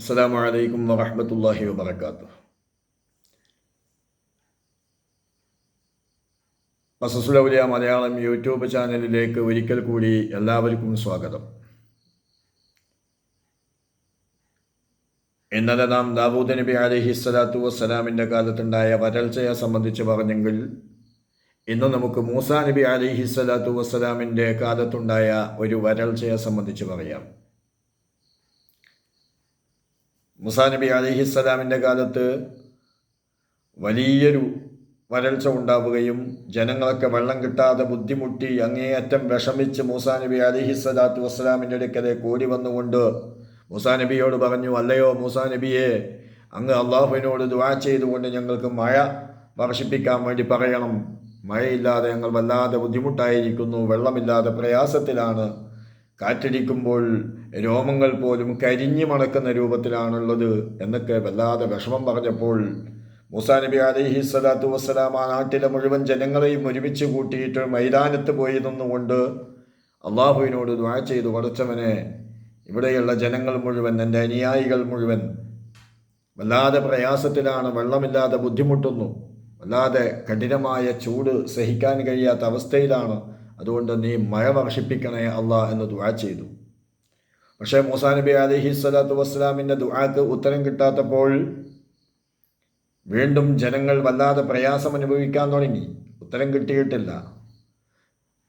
അസ്സാം വലൈക്കും വറഹമത്തല്ലാഹി വാബർക്കാത്തു മസസുലൗലിയ മലയാളം യൂട്യൂബ് ചാനലിലേക്ക് ഒരിക്കൽ കൂടി എല്ലാവർക്കും സ്വാഗതം. ഇന്നലെ നാം ദാവൂദ് നബി അലഹി സ്വലാത്തു വസ്സലാമിന്റെ കാലത്തുണ്ടായ വരൾച്ചയെ സംബന്ധിച്ച് പറഞ്ഞെങ്കിൽ ഇന്ന് നമുക്ക് മൂസാ നബി അലഹി സ്വലാത്തു വസ്സലാമിന്റെ കാലത്തുണ്ടായ ഒരു വരൾച്ചയെ സംബന്ധിച്ച് പറയാം. മുസാ നബി അലിഹിസ്സലാമിന്റെ കാലത്ത് വലിയൊരു വരൾച്ച ഉണ്ടാവുകയും ജനങ്ങളൊക്കെ വെള്ളം കിട്ടാതെ ബുദ്ധിമുട്ടി അങ്ങേയറ്റം വിഷമിച്ച് മൂസാ നബി അലിഹിസ്സലാത്തു വസ്സലാമിന്റെ അടുക്കലേക്ക് ഓടി വന്നുകൊണ്ട് മൂസാ നബിയോട് പറഞ്ഞു അല്ലയോ മൂസാ നബിയെ അങ്ങ് അള്ളാഹുവിനോട് ദുവാ ചെയ്തുകൊണ്ട് ഞങ്ങൾക്ക് മഴ വർഷിപ്പിക്കാൻ വേണ്ടി പറയണം. മഴയില്ലാതെ ഞങ്ങൾ വല്ലാതെ ബുദ്ധിമുട്ടായിരിക്കുന്നു വെള്ളമില്ലാതെ പ്രയാസത്തിലാണ്. കാറ്റടിക്കുമ്പോൾ രോമങ്ങൾ പോലും കരിഞ്ഞു മണക്കുന്ന രൂപത്തിലാണുള്ളത് എന്നൊക്കെ വല്ലാതെ വിഷമം പറഞ്ഞപ്പോൾ മൂസാ നബി അലൈഹി സ്വലാത്തു വസ്സലാം ആ നാട്ടിലെ മുഴുവൻ ജനങ്ങളെയും ഒരുമിച്ച് കൂട്ടിയിട്ട് മൈതാനത്ത് പോയി നിന്നുകൊണ്ട് അള്ളാഹുവിനോട് ദ്വാ ചെയ്തു. പഠിച്ചവനെ ഇവിടെയുള്ള ജനങ്ങൾ മുഴുവൻ എന്റെ അനുയായികൾ മുഴുവൻ വല്ലാതെ പ്രയാസത്തിലാണ് വെള്ളമില്ലാതെ ബുദ്ധിമുട്ടുന്നു വല്ലാതെ കഠിനമായ ചൂട് സഹിക്കാൻ കഴിയാത്ത അവസ്ഥയിലാണ് അതുകൊണ്ട് നീ മഴ വർഷിപ്പിക്കണേ അള്ളാ എന്ന് ദുആ ചെയ്തു. പക്ഷേ മൂസാ നബി അലഹി സ്വലാത്തു വസ്സലാമിന്റെ ദുആക്ക് ഉത്തരം കിട്ടാത്തപ്പോൾ വീണ്ടും ജനങ്ങൾ വല്ലാതെ പ്രയാസം അനുഭവിക്കാൻ തുടങ്ങി. ഉത്തരം കിട്ടിയിട്ടില്ല.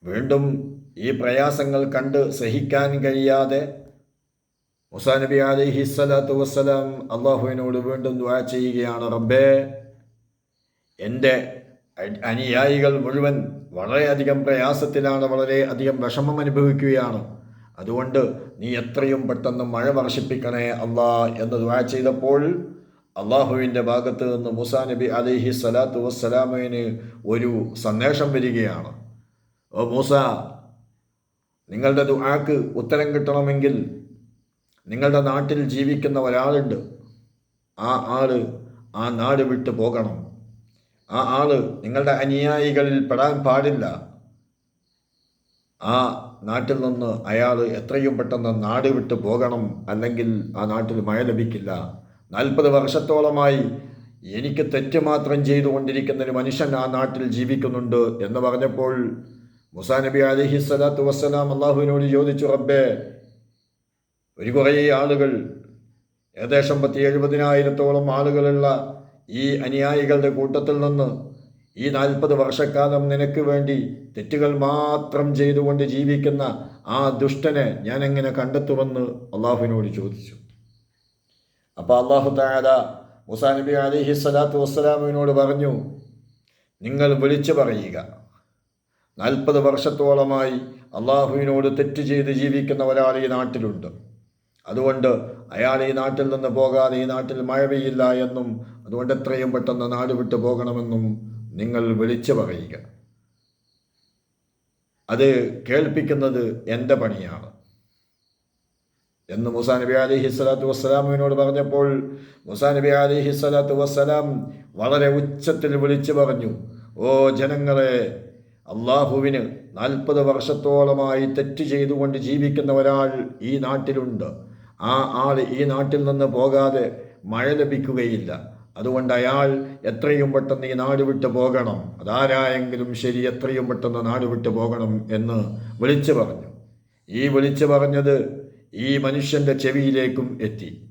വീണ്ടും ഈ പ്രയാസങ്ങൾ കണ്ട് സഹിക്കാൻ കഴിയാതെ മുസാ നബി അലൈഹി സ്വലാത്തു വസ്സലാം അള്ളാഹുവിനോട് വീണ്ടും ദുആ ചെയ്യുകയാണ്. റബ്ബേ എന്റെ അനുയായികൾ മുഴുവൻ വളരെയധികം പ്രയാസത്തിലാണ് വളരെ അധികം വിഷമം അനുഭവിക്കുകയാണ്. അതുകൊണ്ട് നീ എത്രയും പെട്ടെന്ന് മഴ വർഷിപ്പിക്കണേ അള്ളാ എന്ന് ദുആ ചെയ്തപ്പോൾ അള്ളാഹുവിന്റെ ഭാഗത്ത് നിന്ന് മുസാ നബി അലിഹി സലാത്തു വസ്സലാമിന് ഒരു സന്ദേശം വരികയാണ്. ഓ മൂസ നിങ്ങളുടെ ദുആക്ക് ഉത്തരം കിട്ടണമെങ്കിൽ നിങ്ങളുടെ നാട്ടിൽ ജീവിക്കുന്ന ഒരാളുണ്ട്. ആ ആൾ ആ നാട് വിട്ടു പോകണം. ആ ആൾ നിങ്ങളുടെ അനുയായികളിൽ പെടാൻ പാടില്ല. ആ നാട്ടിൽ നിന്ന് അയാൾ എത്രയും പെട്ടെന്ന് നാട് വിട്ടു പോകണം അല്ലെങ്കിൽ ആ നാട്ടിൽ മഴ ലഭിക്കില്ല. നാൽപ്പത് വർഷത്തോളമായി എനിക്ക് തെറ്റ് മാത്രം ചെയ്തുകൊണ്ടിരിക്കുന്ന ഒരു മനുഷ്യൻ ആ നാട്ടിൽ ജീവിക്കുന്നുണ്ട് എന്ന് പറഞ്ഞപ്പോൾ മുസാ നബി അലഹി സ്വലാത്തു വസ്സലാം അള്ളാഹുവിനോട് ചോദിച്ചു റബ്ബേ ഒരു കുറേ ആളുകൾ ഏകദേശം പത്തി എഴുപതിനായിരത്തോളം ആളുകളുള്ള ഈ അനുയായികളുടെ കൂട്ടത്തിൽ നിന്ന് ഈ നാൽപ്പത് വർഷക്കാലം നിനക്ക് വേണ്ടി തെറ്റുകൾ മാത്രം ചെയ്തുകൊണ്ട് ജീവിക്കുന്ന ആ ദുഷ്ടനെ ഞാൻ എങ്ങനെ കണ്ടെത്തുമെന്ന് അള്ളാഹുവിനോട് ചോദിച്ചു. അപ്പോൾ അള്ളാഹു താഴ മുസാ നബി അലിഹി സ്വലാത്തു വസ്സലാമിനോട് പറഞ്ഞു നിങ്ങൾ വിളിച്ചു പറയുക. നാൽപ്പത് വർഷത്തോളമായി അള്ളാഹുവിനോട് തെറ്റ് ചെയ്ത് ജീവിക്കുന്ന ഒരാൾ ഈ നാട്ടിലുണ്ട്. അതുകൊണ്ട് അയാൾ ഈ നാട്ടിൽ നിന്ന് പോകാതെ ഈ നാട്ടിൽ മഴ പെയ്യില്ല എന്നും അതുകൊണ്ട് എത്രയും പെട്ടെന്ന് നാട് വിട്ടു പോകണമെന്നും നിങ്ങൾ വിളിച്ചു പറയുക. അത് കേൾപ്പിക്കുന്നത് എന്റെ പണിയാണ്. എന്ന് മുസാ നബി അലിഹി സ്വലാത്തു വസ്സലാമിനോട് പറഞ്ഞപ്പോൾ മുസാ നബി അലിഹി സ്വലാത്തു വസ്സലാം വളരെ ഉച്ചത്തിൽ വിളിച്ചു പറഞ്ഞു ഓ ജനങ്ങളെ അള്ളാഹുവിന് നാൽപ്പത് വർഷത്തോളമായി തെറ്റ് ചെയ്തുകൊണ്ട് ജീവിക്കുന്ന ഒരാൾ ഈ നാട്ടിലുണ്ട്. ആ ആൾ ഈ നാട്ടിൽ നിന്ന് പോകാതെ മഴ ലഭിക്കുകയില്ല. അതുകൊണ്ട് അയാൾ എത്രയും പെട്ടെന്ന് ഈ നാട് വിട്ടു പോകണം. അതാരായെങ്കിലും ശരി എത്രയും പെട്ടെന്ന് നാട് വിട്ടു പോകണം എന്ന് വിളിച്ചു പറഞ്ഞു. ഈ വിളിച്ചു പറഞ്ഞത് ഈ മനുഷ്യന്റെ ചെവിയിലേക്കും എത്തി.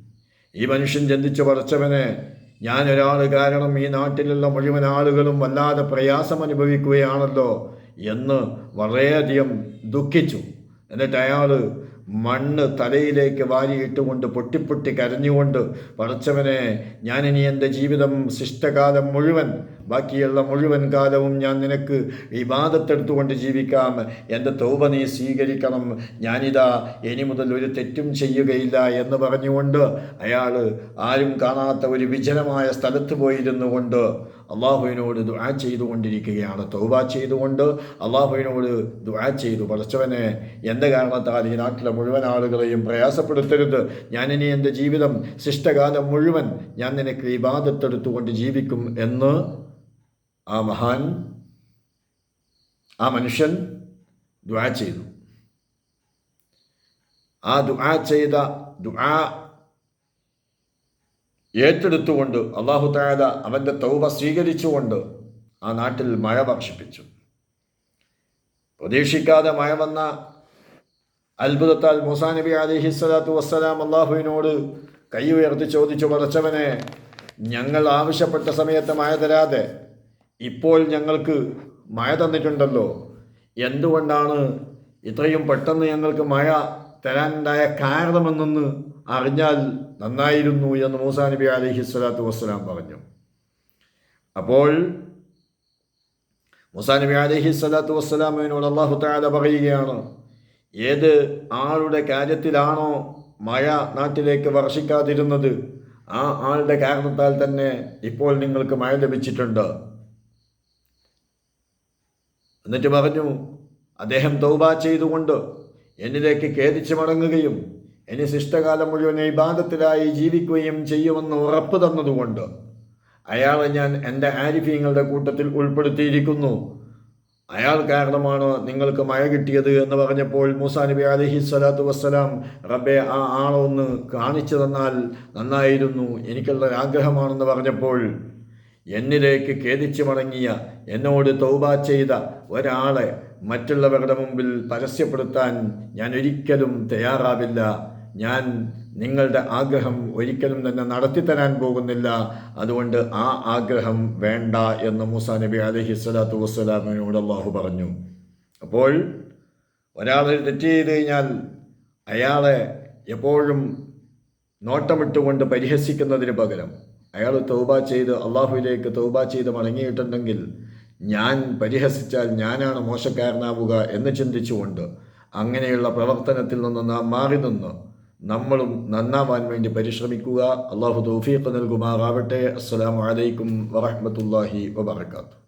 ഈ മനുഷ്യൻ ചിന്തിച്ചു പറച്ചവനെ ഞാൻ ഒരാൾ കാരണം ഈ നാട്ടിലുള്ള മുഴുവൻ ആളുകളും വല്ലാതെ പ്രയാസം അനുഭവിക്കുകയാണല്ലോ എന്ന് വളരെയധികം ദുഃഖിച്ചു. എന്നിട്ട് അയാൾ മണ്ണ് തലയിലേക്ക് വാരിയിട്ടുകൊണ്ട് പൊട്ടിപ്പൊട്ടി കരഞ്ഞുകൊണ്ട് പടച്ചവനെ ഞാനിനി എന്റെ ജീവിതം ശിഷ്ടകാലം മുഴുവൻ ബാക്കിയുള്ള മുഴുവൻ കാലവും ഞാൻ നിനക്ക് വിവാദത്തെടുത്തുകൊണ്ട് ജീവിക്കാം. എന്റെ തൗബ നീ സ്വീകരിക്കണം. ഞാനിതാ ഇനി മുതൽ ഒരു തെറ്റും ചെയ്യുകയില്ല എന്ന് പറഞ്ഞുകൊണ്ട് അയാൾ ആരും കാണാത്ത ഒരു വിജനമായ സ്ഥലത്ത് പോയിരുന്നു കൊണ്ട് അള്ളാഹുവിനോട് ദുആ ചെയ്തുകൊണ്ടിരിക്കുകയാണ്. തൗബ ചെയ്തുകൊണ്ട് അള്ളാഹുവിനോട് ദുആ ചെയ്തു. പടച്ചവനെ എന്റെ കാരണത്താൽ ഈ നാട്ടിലെ മുഴുവൻ ആളുകളെയും പ്രയാസപ്പെടുത്തരുത്? ഞാനിനി എന്റെ ജീവിതം ശിഷ്ടകാലം മുഴുവൻ ഞാൻ നിനക്ക് ഇബാദത്തെടുത്തുകൊണ്ട് ജീവിക്കും എന്ന് ആ മഹാൻ ആ മനുഷ്യൻ ദുആ ചെയ്തു. ആ ദുആ ചെയ്ത ദുആ ഏറ്റെടുത്തുകൊണ്ട് അള്ളാഹു താല അവന്റെ തൗബ സ്വീകരിച്ചുകൊണ്ട് ആ നാട്ടിൽ മഴ വർഷിപ്പിച്ചു. പ്രതീക്ഷിക്കാതെ മഴ വന്ന അത്ഭുതത്താൽ മൂസാ നബി അലിഹി സ്വലാത്തു വസ്സലാം അള്ളാഹുവിനോട് കൈ ഉയർത്തി ചോദിച്ചു പറച്ചവനെ ഞങ്ങൾ ആവശ്യപ്പെട്ട സമയത്ത് മഴ തരാതെ ഇപ്പോൾ ഞങ്ങൾക്ക് മഴ തന്നിട്ടുണ്ടല്ലോ. എന്തുകൊണ്ടാണ് ഇത്രയും പെട്ടെന്ന് ഞങ്ങൾക്ക് മഴ തരാനുണ്ടായ കാരണമെന്നൊന്ന് അറിഞ്ഞാൽ നന്നായിരുന്നു എന്ന് മൂസാ നബി അലഹി സ്വലാത്തു വസ്സലാം പറഞ്ഞു. അപ്പോൾ മൂസാ നബി അലഹി സ്വലാത്തു വസ്സലാമിനോട് അള്ളാഹു താല പറയുകയാണ് ഏത് ആളുടെ കാര്യത്തിലാണോ മഴ നാട്ടിലേക്ക് വർഷിക്കാതിരുന്നത് ആ ആളുടെ കാരണത്താൽ തന്നെ ഇപ്പോൾ നിങ്ങൾക്ക് മഴ ലഭിച്ചിട്ടുണ്ട്. എന്നിട്ട് പറഞ്ഞു അദ്ദേഹം തൗബ ചെയ്തുകൊണ്ട് എന്നിലേക്ക് ഖേദിച്ച് മടങ്ങുകയും ഇനി ശിഷ്ടകാലം മുഴുവൻ ഇബാദത്തിലായി ജീവിക്കുകയും ചെയ്യുമെന്ന് ഉറപ്പ് തന്നതുകൊണ്ട് അയാളെ ഞാൻ എന്റെ ആരിഫീങ്ങളുടെ കൂട്ടത്തിൽ ഉൾപ്പെടുത്തിയിരിക്കുന്നു. അയാൾ കാരണമാണ് നിങ്ങൾക്ക് മഴ കിട്ടിയത് എന്ന് പറഞ്ഞപ്പോൾ മൂസാ നബി അലഹി സ്വലാത്തു വസ്സലാം റബ്ബെ ആ ആളൊന്ന് കാണിച്ചു തന്നാൽ നന്നായിരുന്നു എനിക്കുള്ള ആഗ്രഹമാണെന്ന് പറഞ്ഞപ്പോൾ എന്നിലേക്ക് ഖേദിച്ചു മടങ്ങിയ എന്നോട് തൗബ ചെയ്ത ഒരാളെ മറ്റുള്ളവരുടെ മുമ്പിൽ പരസ്യപ്പെടുത്താൻ ഞാൻ ഒരിക്കലും തയ്യാറാവില്ല. ഞാൻ നിങ്ങളുടെ ആഗ്രഹം ഒരിക്കലും തന്നെ നടത്തിത്തരാൻ പോകുന്നില്ല. അതുകൊണ്ട് ആ ആഗ്രഹം വേണ്ട എന്ന് മൂസ നബി അലഹി സ്വലാത്തു വസ്സലാമിനോട് അള്ളാഹു പറഞ്ഞു. അപ്പോൾ ഒരാൾ തെറ്റ് ചെയ്ത് കഴിഞ്ഞാൽ അയാളെ എപ്പോഴും നോട്ടമിട്ടുകൊണ്ട് പരിഹസിക്കുന്നതിന് പകരം അയാൾ തൗബ ചെയ്ത് അള്ളാഹുവിലേക്ക് തൗബ ചെയ്ത് മടങ്ങിയിട്ടുണ്ടെങ്കിൽ ഞാൻ പരിഹസിച്ചാൽ ഞാനാണ് മോശക്കാരനാവുക എന്ന് ചിന്തിച്ചുകൊണ്ട് അങ്ങനെയുള്ള പ്രവർത്തനത്തിൽ നിന്ന് നാം മാറി നിന്ന്. നമ്മളും നന്നാവാൻ വേണ്ടി പരിശ്രമിക്കുക. അള്ളാഹു തൗഫീഖ് നൽകുമാറാവട്ടെ. അസ്സലാമു അലൈക്കും വറഹ്മത്തുള്ളാഹി വബറകാതുഹു.